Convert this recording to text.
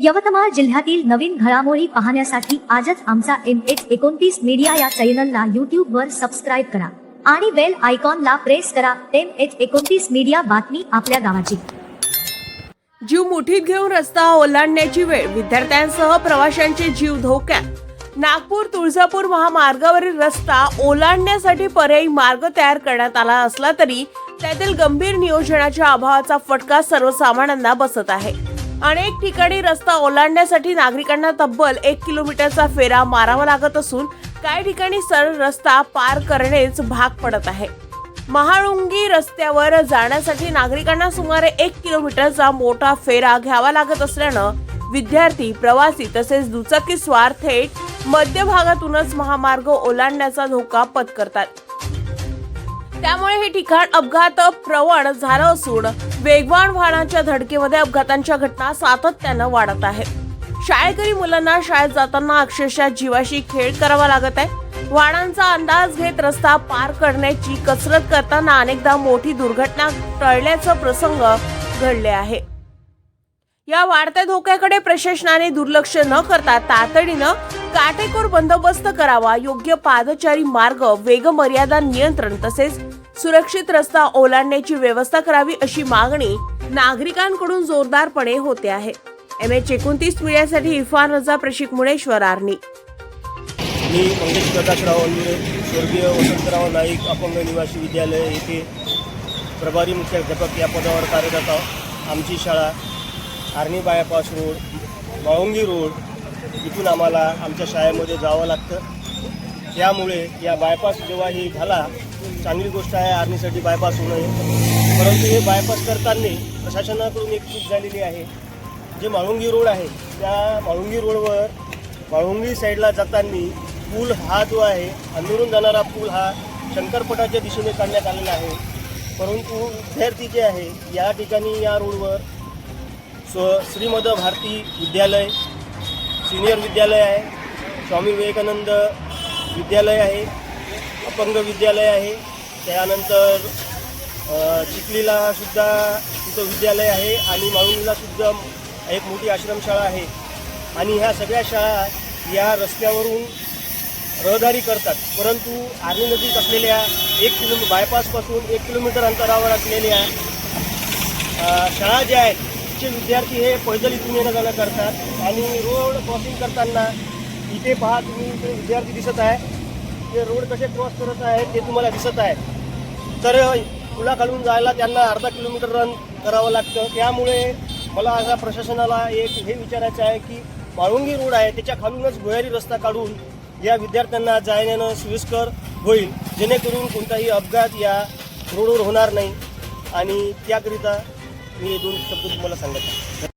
यवतमाळ जिल्ह्यातील नवीन घडामोडी पाहण्यासाठी आजच आमचा एम एच एकोणतीस मीडिया या चॅनलला युट्यूब वर सबस्क्राईब करा आणि बेल आयकॉनला प्रेस करा एम एच एकोणतीस मीडिया बातमी आपल्या गावाची. जीव मुठीत घेऊन रस्ता ओलांडण्याची वेळ विद्यार्थ्यांसह प्रवाशांचे जीव धोक्यात. नागपूर तुळजापूर महामार्गावरील रस्ता ओलांडण्यासाठी पर्यायी मार्ग तयार करण्यात आला असला तरी त्यातील गंभीर नियोजनाच्या अभावाचा फटका सर्वसामान्यांना बसत आहे. अनेक ठिकाणी रस्ता ओलांडण्यासाठी नागरिकांना तब्बल एक किलोमीटरचा फेरा मारावा लागत असून काही ठिकाणी सरळ रस्ता पार करणेच भाग पडत आहे. महाळुंगी रस्त्यावर जाण्यासाठी नागरिकांना सुमारे एक किलोमीटरचा मोठा फेरा घ्यावा लागत असल्यानं विद्यार्थी प्रवासी तसेच दुचाकी स्वार थेट मध्यभागातूनच महामार्ग ओलांडण्याचा धोका पत्करतात. त्यामुळे हे ठिकाण अपघात प्रवण झालं असून वेगवान वाहनाच्या धडकेमध्ये अपघातांच्या घटना सातत्यानं वाढत आहेत. शाळेकरी मुलांना शाळेत जाताना अक्षरशः जीवाशी खेळ करावा लागत आहे. वाहनांचा अंदाज घेत रस्ता पार करण्याची कसरत करताना अनेकदा मोठी दुर्घटना टळल्याचा प्रसंग घडले आहे. या वाढत्या धोक्याकडे प्रशासनाने दुर्लक्ष न करता तातडीनं काटेकोर बंदोबस्त करावा योग्य पादचारी मार्ग वेग मर्यादा नियंत्रण तसेच सुरक्षित रस्ता ओलांडण्याची व्यवस्था करावी अशी मागणी नागरिकांकडून जोरदारपणे होते आहे. एम एच एकोणतीस मीडियासाठी इरफान रजा प्रशिक मुळेश्वर आर्नी मी मंगेश प्रकाशराव अंदुरे स्वर्गीय वसंतराव नाईक अपंग निवासी विद्यालय येथे प्रभारी मुख्याध्यापक या पदावर कार्यरत आहोत. आमची शाळा Arni bypass road Malungi road इथून आम्हाला आमच्या शाळेमध्ये जावं लागतं. त्यामुळे या बायपास जेव्हा ही झाला चांगली गोष्ट आहे आर्मीसाठी बायपास होणं हे. परंतु हे बायपास करताना प्रशासनाकडून एक चूक झालेली आहे. जे माळुंगी रोड आहे त्या माळुंगी रोडवर माळुंगी साईडला जाताना पूल हा जो आहे अंदरून जाणारा पूल हा शंकरपटाच्या दिशेने काढण्यात आलेला आहे. परंतु विद्यार्थी जे आहे या ठिकाणी या रोडवर सो श्रीमद भारती विद्यालय सिनियर विद्यालय आहे स्वामी विवेकानंद विद्यालय आहे अपंग विद्यालय आहे त्यानंतर अ, चिखलीला सुद्धा तिथं विद्यालय आहे आणि माळुंगीला सुद्धा एक मोठी आश्रमशाळा आहे. आणि ह्या सगळ्या शाळा या रस्त्यावरून रहदारी करतात. परंतु आर्मी नजीक असलेल्या एक किलोमी बायपासपासून एक किलोमीटर अंतरावर असलेल्या शाळा ज्या आहेत तिचे विद्यार्थी हे पैदल इथून येणं जाणं करतात. आणि रोड क्रॉसिंग करताना इथे पहा तुम्ही इथे विद्यार्थी दिसत आहे. ते रोड कसे क्रॉस करत आहे ते तुम्हाला दिसत आहे. तर पुलाखालून जायला त्यांना अर्धा किलोमीटर रन करावं लागतं. त्यामुळे मला आता प्रशासनाला एक हे विचारायचं आहे की वाळुंगी रोड आहे त्याच्या खालूनच भुयारी रस्ता काढून या विद्यार्थ्यांना जाण्यानं सोयीस्कर होईल. जेणेकरून कोणताही अपघात या रोडवर होणार नाही. आणि त्याकरिता मी हे दोन शब्द तुम्हाला सांगत आहे.